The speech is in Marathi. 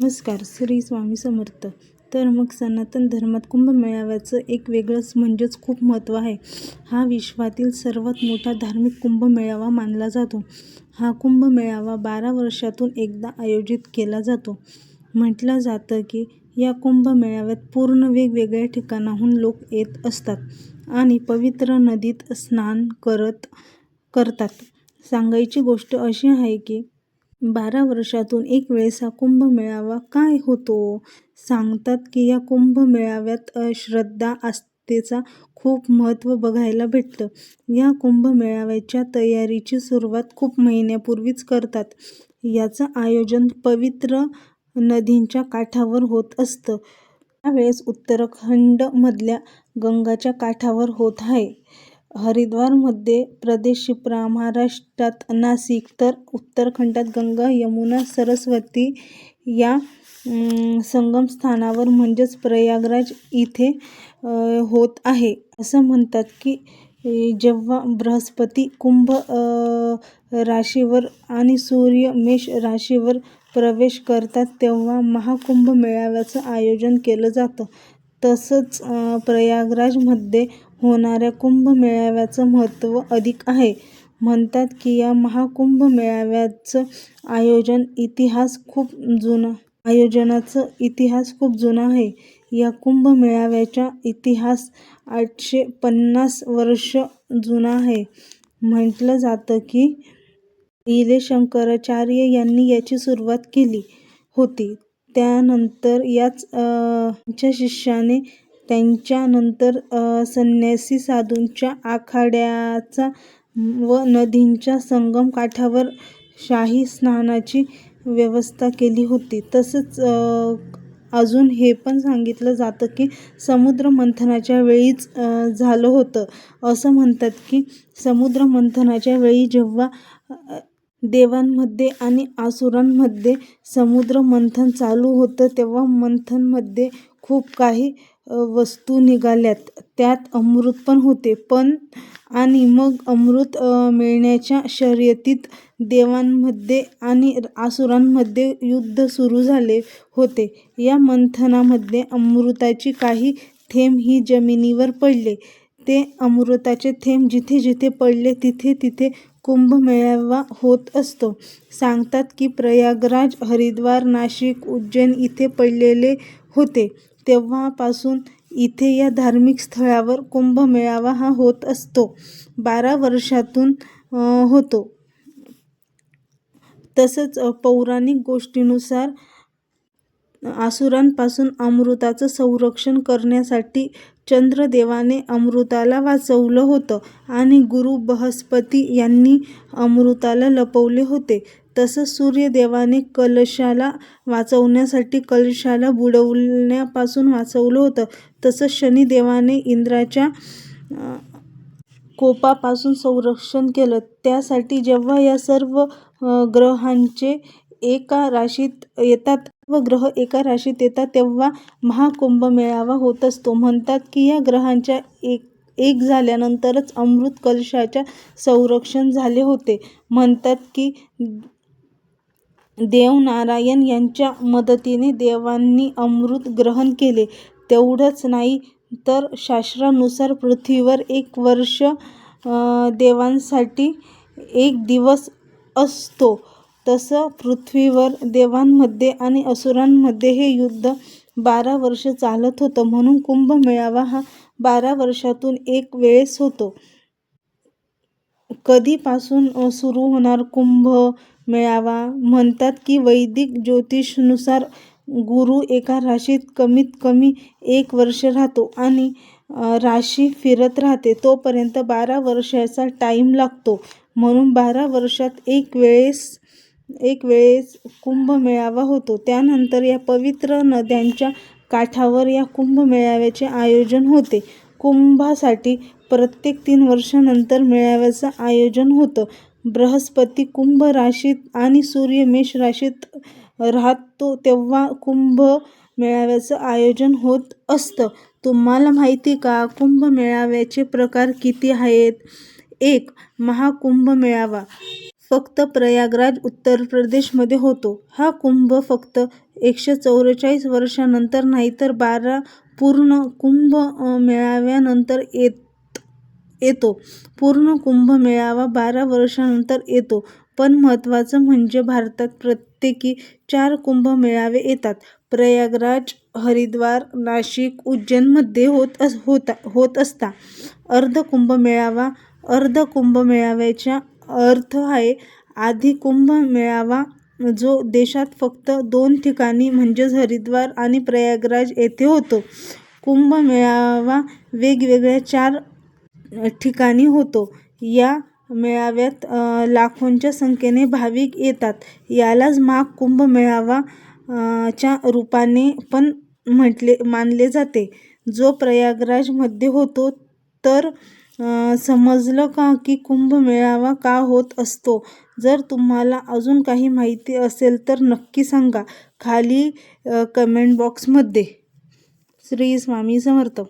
नमस्कार श्री स्वामी समर्थ. तर मग सनातन धर्मात कुंभमेळाव्याचं एक वेगळंच म्हणजेच खूप महत्त्व आहे. हा विश्वातील सर्वात मोठा धार्मिक कुंभमेळावा मानला जातो. हा कुंभमेळावा बारा वर्षातून एकदा आयोजित केला जातो. म्हटलं जातं की या कुंभमेळाव्यात पूर्ण वेगवेगळ्या ठिकाणाहून लोक येत असतात आणि पवित्र नदीत स्नान करत करतात. सांगायची गोष्ट अशी आहे की बारा वर्षातून एक वेळेस हा कुंभमेळावा काय होतो? सांगतात की या कुंभमेळाव्यात श्रद्धा आस्थेचा खूप महत्त्व बघायला भेटतं. या कुंभमेळाव्याच्या तयारीची सुरुवात खूप महिन्यापूर्वीच करतात. याचं आयोजन पवित्र नदींच्या काठावर होत असतं. त्यावेळेस उत्तराखंडमधल्या गंगाच्या काठावर होत आहे. हरिद्वारमध्ये प्रदेश शिप्रा महाराष्ट्रात नासिक तर उत्तरखंडात गंगा यमुना सरस्वती या संगमस्थानावर म्हणजेच प्रयागराज इथे होत आहे. असं म्हणतात की जेव्हा बृहस्पती कुंभ राशीवर आणि सूर्य मेष राशीवर प्रवेश करतात तेव्हा महाकुंभ मेळाव्याचं आयोजन केलं जातं. तसंच प्रयागराजमध्ये होणाऱ्या कुंभमेळाव्याचं महत्त्व अधिक आहे. म्हणतात की या महाकुंभ मेळाव्याचं आयोजन इतिहास खूप जुना आयोजनाचं इतिहास खूप जुना आहे. या कुंभमेळाव्याचा इतिहास आठशे पन्नास वर्ष जुना आहे. म्हटलं जातं की पहिले शंकराचार्य यांनी याची सुरुवात केली होती. त्यानंतर याच च्या शिष्याने त्यांच्यानंतर संन्यासी साधूंच्या आखाड्याचा व नदींच्या संगम काठावर शाही स्नानाची व्यवस्था केली होती. तसंच अजून हे पण सांगितलं जातं की समुद्र मंथनाच्या वेळीच झालं होतं. असं म्हणतात की समुद्र मंथनाच्या वेळी जेव्हा देवांमध्ये आणि आसुरांमध्ये समुद्र मंथन चालू होतं तेव्हा मंथनमध्ये खूप काही वस्तू निघाल्यात. त्यात अमृत पण होते. पण आणि मग अमृत मिळण्याच्या शर्यतीत देवांमध्ये आणि आसुरांमध्ये युद्ध सुरू झाले होते. या मंथनामध्ये अमृताची काही थेंब ही जमिनीवर पडले. ते अमृताचे थेंब जिथे जिथे पडले तिथे तिथे कुंभमेळावा होत असतो. सांगतात की प्रयागराज हरिद्वार नाशिक उज्जैन इथे पडलेले होते. तेव्हापासून इथे या धार्मिक स्थळावर कुंभमेळावा हा होत असतो. बारा वर्षातून होतो. तसंच पौराणिक गोष्टीनुसार आसुरांपासून अमृताचं संरक्षण करण्यासाठी चंद्रदेवाने अमृताला वाचवलं होतं आणि गुरु बृहस्पती यांनी अमृताला लपवले होते. तसंच सूर्यदेवाने कलशाला वाचवण्यासाठी कलशाला बुडवण्यापासून वाचवलं होतं. तसंच शनिदेवाने इंद्राच्या कोपापासून संरक्षण केलं. त्यासाठी जेव्हा या सर्व ग्रहांचे एका राशीत येतात व ग्रह एका राशीत येतात तेव्हा महाकुंभ मेळावा होत असतो. म्हणतात की या ग्रहांच्या एक एक झाल्यानंतरच अमृत कलशाच्या संरक्षण झाले होते. म्हणतात की देव नारायण यांच्या मदतीने देवांनी अमृत ग्रहण केले. तेवढंच नाही तर शास्त्रानुसार पृथ्वीवर एक वर्ष देवांसाठी एक दिवस असतो. तसं पृथ्वीवर देवांमध्ये आणि असुरांमध्ये हे युद्ध बारा वर्ष चालत होतं. म्हणून कुंभमेळावा हा बारा वर्षातून एक वेळेस होतो. कधीपासून सुरू होणार कुंभ मेळावा? म्हणतात की वैदिक ज्योतिषनुसार गुरु एका राशीत कमीत कमी एक वर्ष राहतो आणि राशी फिरत राहते. तोपर्यंत बारा वर्षाचा टाईम लागतो. म्हणून बारा वर्षात एक वेळेस एक वेळेस कुंभमेळावा होतो. त्यानंतर या पवित्र नद्यांच्या काठावर या कुंभमेळाव्याचे आयोजन होते. कुंभासाठी प्रत्येक तीन वर्षानंतर मेळाव्याचं आयोजन होतं. बृहस्पती कुंभ राशीत आणि सूर्य मेष राशीत राहतो तेव्हा कुंभ मेळाव्याचं आयोजन होत असतं. तुम्हाला माहिती का? कुंभ मेळाव्याचे प्रकार किती आहेत? एक महाकुंभ मेळावा फक्त प्रयागराज उत्तर प्रदेशमध्ये होतो. हा कुंभ फक्त एकशे चौवेचाळीस वर्षांनंतर नाही तर बारा पूर्ण कुंभ मेळाव्यानंतर येतो. पूर्ण कुंभ मेळावा बारा वर्षांनंतर येतो. पण महत्त्वाचं म्हणजे भारतात प्रत्येकी चार कुंभ मेळावे येतात. प्रयागराज, हरिद्वार, नाशिक, उज्जैनमध्ये होत असता. अर्ध कुंभमेळावा अर्ध कुंभमेळाव्याचा अर्थ आहे आधी कुंभ मेळावा जो देशात फक्त दोन ठिकाणी म्हणजेच हरिद्वार आणि प्रयागराज येथे होतो. कुंभ मेळावा वेगवेगळ्या चार ठिकाणी होतो. या मेळाव्यात लाखोंच्या संख्येने भाविक येतात. यालाच महाकुंभ मेळावा च्या रूपाने पण म्हटले मानले जाते. जो प्रयागराजमध्ये होतो. तर समजलं का की कुंभ मेळावा का होत असतो? जर तुम्हाला अजून काही माहिती असेल तर नक्की सांगा खाली कमेंट बॉक्समध्ये. श्री स्वामी समर्थ